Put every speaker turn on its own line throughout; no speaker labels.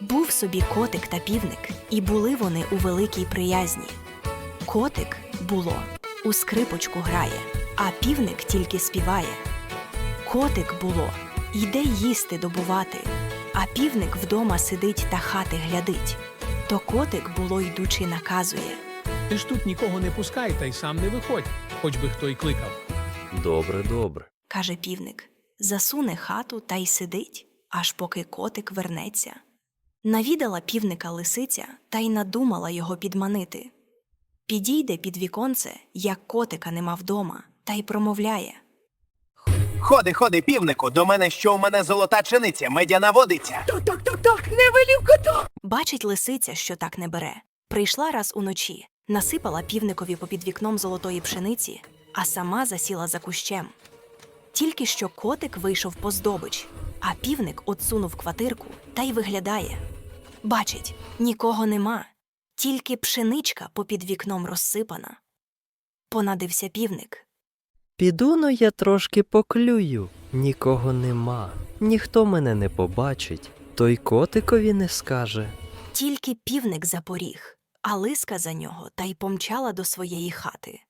Був собі котик та півник, і були вони у великій приязні. Котик було, у скрипочку грає, а півник тільки співає. Котик було, йде їсти добувати, а півник вдома сидить та хати глядить. То котик було йдучи наказує.
Ти ж тут нікого не пускай та й сам не виходь, хоч би хто й кликав.
Добре, добре.
каже півник, засуне хату та й сидить, аж поки котик вернеться. Навідала півника лисиця та й надумала його підманити. Підійде під віконце, як котика нема вдома, та й промовляє.
Ходи, ходи, півнику, до мене що у мене золота пшениця, медяна водиця.
Бачить лисиця, що так не бере. Прийшла раз уночі, насипала півникові попід вікном золотої пшениці, а сама засіла за кущем. Тільки що котик вийшов по здобич, а півник отсунув квартирку та й виглядає. Бачить, нікого нема, тільки пшеничка попід вікном розсипана. Понадився півник.
Піду но я трошки поклюю. Нікого нема. Ніхто мене не побачить, то й котикові не скаже.
Тільки півник запоріг, а лиска за нього та й помчала до своєї хати.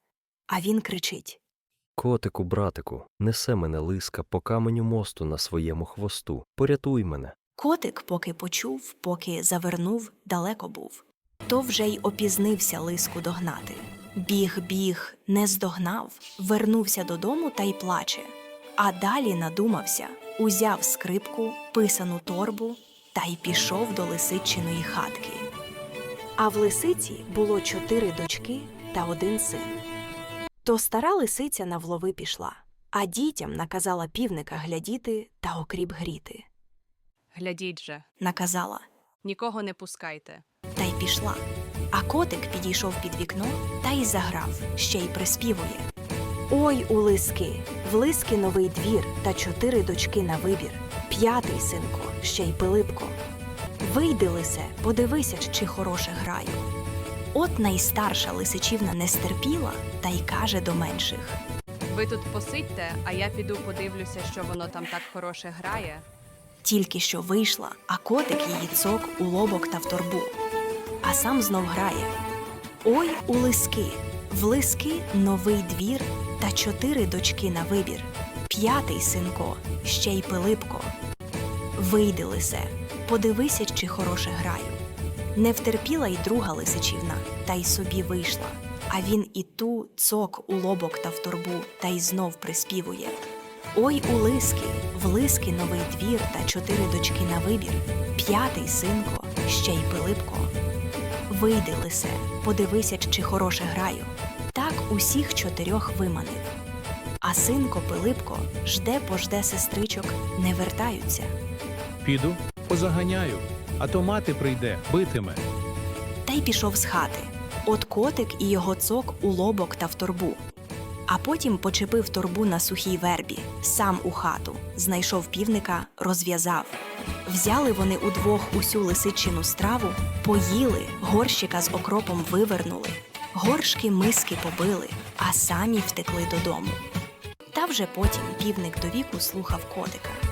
А він кричить.
Котику, братику, несе мене лиска по каменю мосту на своєму хвосту. Порятуй мене.
Котик, поки почув, поки завернув, далеко був. То вже й опізнився лиску догнати. Біг, біг, не здогнав, вернувся додому та й плаче. А далі надумався, узяв скрипку, писану торбу та й пішов до лисичиної хатки. А в лисиці було чотири дочки та один син. То стара лисиця на влови пішла, а дітям наказала півника глядіти та окріп гріти.
Глядіть же,
Наказала
нікого не пускайте.
та й пішла. А котик підійшов під вікно та й заграв, ще й приспівує. Ой, у лиски, в лиски новий двір та чотири дочки на вибір. П'ятий синко, ще й Пилипко. Вийди, лисе, подивися, чи хороше граю. От найстарша лисичівна не стерпіла та й каже до менших.
Ви тут посидьте, а я піду подивлюся, що воно там так хороше грає.
Тільки що вийшла, а котик її цок у лобок та в торбу. А сам знов грає. Ой, у лиски, в лиски новий двір та чотири дочки на вибір. П'ятий синко, ще й Пилипко. Вийди, лисе, подивися, чи хороше граю. Не втерпіла й друга лисичівна, та й собі вийшла. А він і ту цок у лобок та в торбу, та й знов приспівує. Ой, у лиски, в лиски новий двір та чотири дочки на вибір, п'ятий синко, ще й Пилипко. Вийди, лисе, подивися, чи хороше граю. Так усіх чотирьох виманив. А синко Пилипко жде пожде сестричок, не вертаються.
Піду, позаганяю, а то мати прийде, битиме.
Та й пішов з хати. От котик і його цок у лобок та в торбу. А потім почепив торбу на сухій вербі, сам у хату, знайшов півника, розв'язав. Взяли вони удвох усю лисичину страву, поїли, горщика з окропом вивернули, горшки миски побили, а самі втекли додому. Та вже потім півник до віку слухав котика.